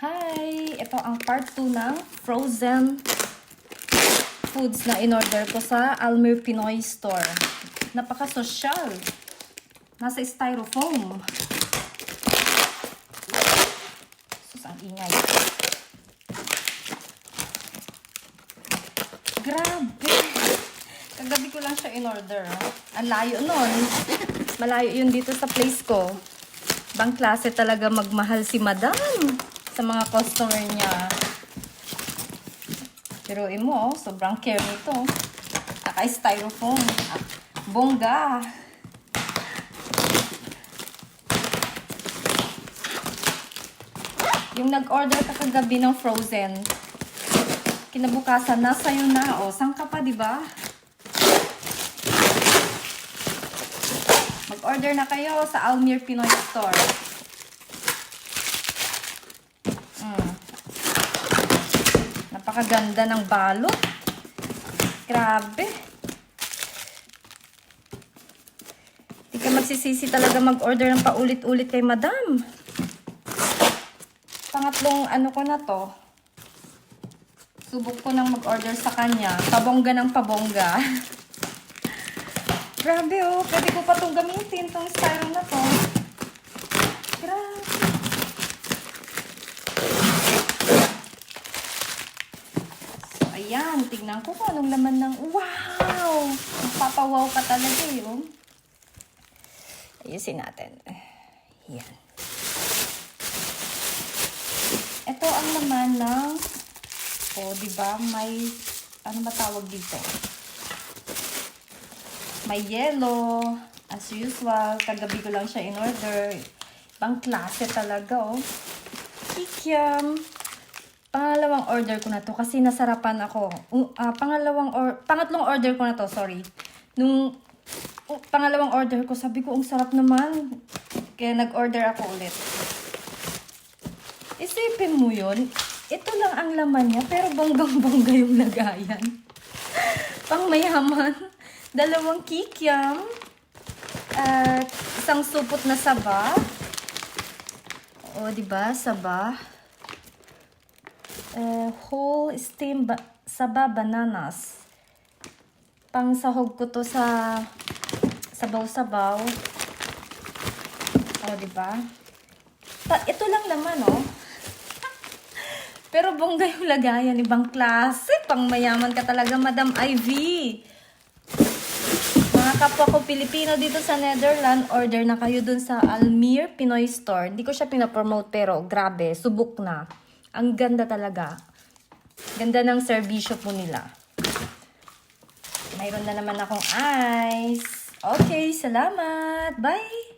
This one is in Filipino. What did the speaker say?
Hi! Ito ang part 2 ng frozen foods na in-order ko sa Almir Pinoy Store. Napaka-social. Nasa styrofoam. Sus, ang ingay. Grabe! Kagabi ko lang siya in-order. Ang layo nun. Malayo yun dito sa place ko. Bang klase talaga magmahal si madam sa mga customer niya. Pero mo, oh, sobrang care nito. Naka-styrofoam. Bongga. Yung nag-order ka kagabi ng frozen, kinabukasan, nasa yun na. O, saan ka pa, di ba? Mag-order na kayo sa Almir Pinoy Store. Napakaganda ng balot. Grabe. Hindi ka magsisisi talaga mag-order ng paulit-ulit kay madam. Pangatlong ano ko na to. Subok ko nang mag-order sa kanya. Pabongga ng pabongga. Grabe oh, pwede ko pa itong gamitin, itong styro na to. Grabe. Tignan ko kung anong laman ng, wow! Papawaw ka talaga eh, oh. Ayusin natin. Yan. Ito ang laman ng, oh, di ba, may, ano ba tawag dito? May yellow. As usual, kagabi ko lang siya in-order. Ibang klase talaga, oh. Kikiam. Pangalawang order ko na to kasi nasarapan ako. Uh, pangalawang or pangatlong order ko na to, sorry. Nung uh, pangalawang order ko, sabi ko, ang sarap naman. Kaya nag-order ako ulit. Isipin mo yun, ito lang ang laman niya, pero bonggang-bongga yung lagayan. Pang mayaman. Dalawang kikiam. At isang supot na saba. O, di ba? Saba. Uh, whole steam ba- saba bananas. Pang sahog ko to sa sabaw-sabaw. O, di ba? Ito lang naman, oh. Pero bongga yung lagayan, ibang klase. Pang mayaman ka talaga, Madam Ivy. Mga kapwa ko Pilipino dito sa Netherlands, order na kayo dun sa Almir Pinoy Store. Hindi ko siya pinapromote pero grabe, subok na. Ang ganda talaga. Ganda ng serbisyo po nila. Mayroon na naman akong ice. Okay, salamat. Bye!